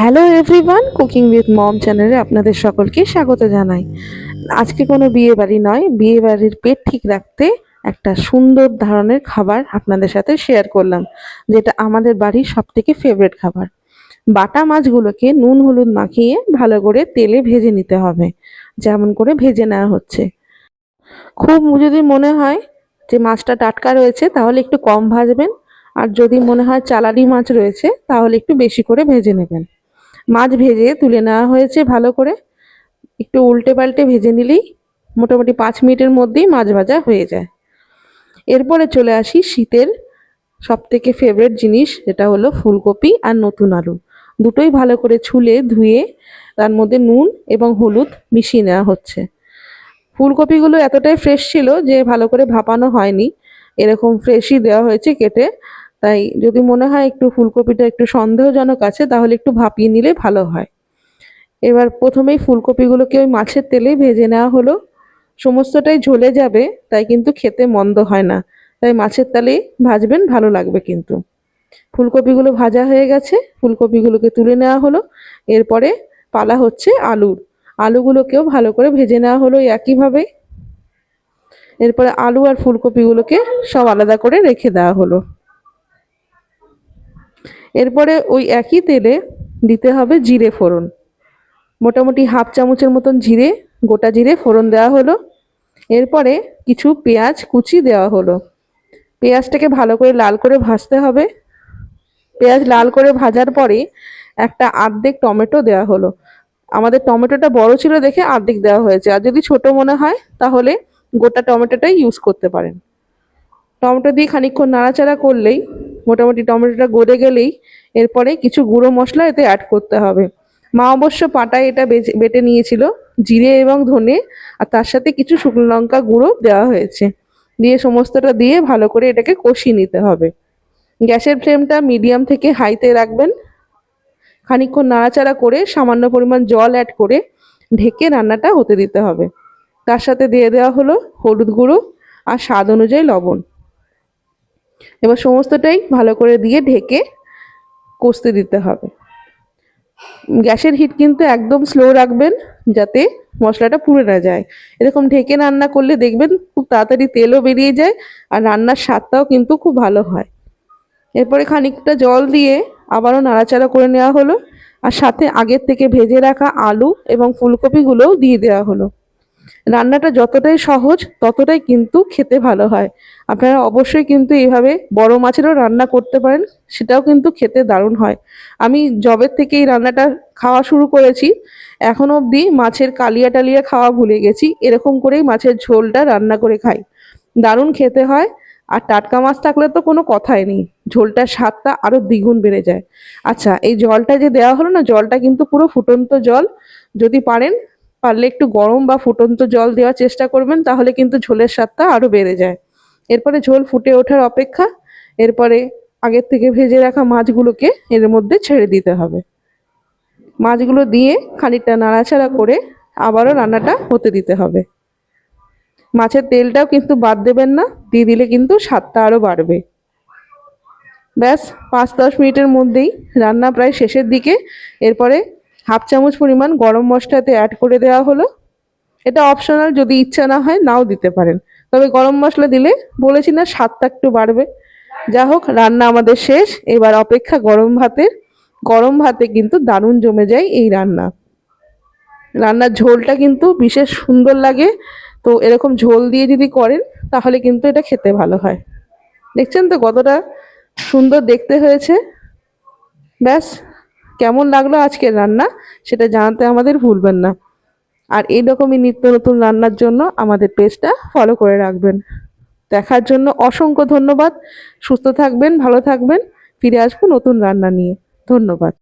Hello everyone cooking with mom চ্যানেলে আপনাদের সকলকে স্বাগত জানাই। আজকে কোনো বিয়ে বাড়ি নয় বিয়ে বাড়ির পেট ঠিক রাখতে একটা সুন্দর ধরনের খাবার আপনাদের সাথে শেয়ার করলাম, যেটা আমাদের বাড়ির সব থেকে ফেভারিট খাবার। বাটা মাছগুলোকে নুন হলুদ মাখিয়ে ভালো করে তেলে ভেজে নিতে হবে, যেমন করে ভেজে নেওয়া হচ্ছে। খুব যদি মনে হয় যে মাছটা টাটকা রয়েছে, তাহলে একটু কম ভাজবেন, আর যদি মনে হয় চালানি মাছ রয়েছে, তাহলে একটু বেশি করে ভেজে নেবেন। মাছ ভেজে তুলে নেওয়া হয়েছে ভালো করে। একটু উল্টে পাল্টে ভেজে নিলেই মোটামুটি পাঁচ মিনিটের মধ্যেই মাছ ভাজা হয়ে যায়। এরপরে চলে আসি শীতের সব থেকে ফেভারিট জিনিস যেটা হলো ফুলকপি আর নতুন আলু। দুটোই ভালো করে ছুলে, ধুয়ে তার মধ্যে নুন এবং হলুদ মিশিয়ে নেওয়া হচ্ছে। ফুলকপিগুলো এতটাই ফ্রেশ ছিল যে ভালো করে ভাপানো হয়নি। এরকম ফ্রেশই দেওয়া হয়েছে কেটে। তাই যদি মনে হয় একটু ফুলকপিটা একটু সন্দেহজনক আছে, তাহলে একটু ভাপিয়ে নিলে ভালো হয়। এবার প্রথমেই ফুলকপিগুলোকে ওই মাছের তেলেই ভেজে নেওয়া হলো। সমস্তটাই ঝলে যাবে, তাই কিন্তু খেতে মন্দ হয় না। তাই মাছের তেলেই ভাজবেন, ভালো লাগবে কিন্তু। ফুলকপিগুলো ভাজা হয়ে গেছে, ফুলকপিগুলোকে তুলে নেওয়া হলো। এরপরে পালা হচ্ছে আলুর আলুগুলোকেও ভালো করে ভেজে নেওয়া হলো একইভাবে। এরপরে আলু আর ফুলকপিগুলোকে সব আলাদা করে রেখে দেওয়া হলো। এরপরে ওই একই তেলে দিতে হবে জিরে ফোড়ন। মোটামুটি হাফ চামচের মতন জিরে, গোটা জিরে ফোড়ন দেওয়া হলো। এরপরে কিছু পেঁয়াজ কুচি দেওয়া হলো। পেঁয়াজটাকে ভালো করে লাল করে ভাজতে হবে। পেঁয়াজ লাল করে ভাজার পরে একটা আর্ধেক টমেটো দেওয়া হলো। আমাদের টমেটোটা বড় ছিল দেখে আর্ধেক দেওয়া হয়েছে। আর যদি ছোট মনে হয়, তাহলে গোটা টমেটোটাই ইউজ করতে পারেন। টমেটো দিয়ে খানিকক্ষণ নাড়াচাড়া করলেই মোটামুটি টমেটোটা গলে গেলেই এরপরে কিছু গুঁড়ো মশলা এতে অ্যাড করতে হবে। মা অবশ্য পাটায় এটা বেটে নিয়েছিল, জিরে এবং ধনে, আর তার সাথে কিছু শুকনো লঙ্কা গুঁড়ো দেওয়া হয়েছে। দিয়ে সমস্তটা দিয়ে ভালো করে এটাকে কষিয়ে নিতে হবে। গ্যাসের ফ্লেমটা মিডিয়াম থেকে হাইতে রাখবেন। খানিকক্ষণ নাড়াচাড়া করে সামান্য পরিমাণ জল অ্যাড করে ঢেকে রান্নাটা হতে দিতে হবে। তার সাথে দিয়ে দেওয়া হলো হলুদ গুঁড়ো আর স্বাদ অনুযায়ী লবণ। এবার সমস্তটাই ভালো করে দিয়ে ঢেকে কষতে দিতে হবে। গ্যাসের হিট কিন্তু একদম স্লো রাখবেন যাতে মশলাটা পুড়ে না যায়। এরকম ঢেকে রান্না করলে দেখবেন খুব তাড়াতাড়ি তেলও বেরিয়ে যায় আর রান্নার স্বাদটাও কিন্তু খুব ভালো হয়। এরপরে খানিকটা জল দিয়ে আবারও নাড়াচাড়া করে নেওয়া হলো। আর সাথে আগের থেকে ভেজে রাখা আলু এবং ফুলকপিগুলোও দিয়ে দেওয়া হলো। রান্নাটা যতটাই সহজ, ততটাই কিন্তু খেতে ভালো হয়। আপনারা অবশ্যই কিন্তু এইভাবে বড় মাছেরও রান্না করতে পারেন, সেটাও কিন্তু খেতে দারুণ হয়। আমি জবের থেকে এই রান্নাটা খাওয়া শুরু করেছি এখনও অবধি মাছের কালিয়া টালিয়া খাওয়া ভুলে গেছি, এরকম করেই মাছের ঝোলটা রান্না করে খাই। দারুণ খেতে হয়, আর টাটকা মাছ থাকলে তো কোনো কথাই নেই, ঝোলটার স্বাদটা আরও দ্বিগুণ বেড়ে যায়। আচ্ছা এই জলটা যে দেওয়া হলো না, জলটা কিন্তু পুরো ফুটন্ত জল। যদি পারেন পারলে একটু গরম বা ফুটন্ত জল দেওয়ার চেষ্টা করবেন, তাহলে কিন্তু ঝোলের স্বাদটা আরও বেড়ে যায়। এরপরে ঝোল ফুটে ওঠার অপেক্ষা, এরপরে আগের থেকে ভেজে রাখা মাছগুলোকে এর মধ্যে ছেড়ে দিতে হবে। মাছগুলো দিয়ে খানিকটা নাড়াচাড়া করে আবারও রান্নাটা হতে দিতে হবে। মাছের তেলটাও কিন্তু বাদ দেবেন না, দিয়ে দিলে কিন্তু স্বাদটা আরও বাড়বে। ব্যাস, পাঁচ দশ মিনিটের মধ্যেই রান্না প্রায় শেষের দিকে, এরপরে হাফ চামচ পরিমাণ গরম মশলাতে অ্যাড করে দেওয়া হলো। এটা অপশনাল যদি ইচ্ছা না হয়, নাও দিতে পারেন। তবে গরম মশলা দিলে বলেছি না, স্বাদটা একটু বাড়বে। যা হোক, রান্না আমাদের শেষ। এবার অপেক্ষা গরম ভাতের। গরম ভাতে কিন্তু দারুণ জমে যায় এই রান্না। রান্নার ঝোলটা কিন্তু বিশেষ সুন্দর লাগে। তো এরকম ঝোল দিয়ে যদি করেন, তাহলে কিন্তু এটা খেতে ভালো হয়। দেখছেন তো কতটা সুন্দর দেখতে হয়েছে? ব্যাস। কেমন লাগল আজকের রান্না, সেটা জানাতে আমাদের ভুলবেন না। আর এইরকমই নিত্য নতুন রান্নার জন্য আমাদের পেজটা ফলো করে রাখবেন। দেখার জন্য অসংখ্য ধন্যবাদ। সুস্থ থাকবেন, ভালো থাকবেন, ফিরে আসব নতুন রান্না নিয়ে। ধন্যবাদ।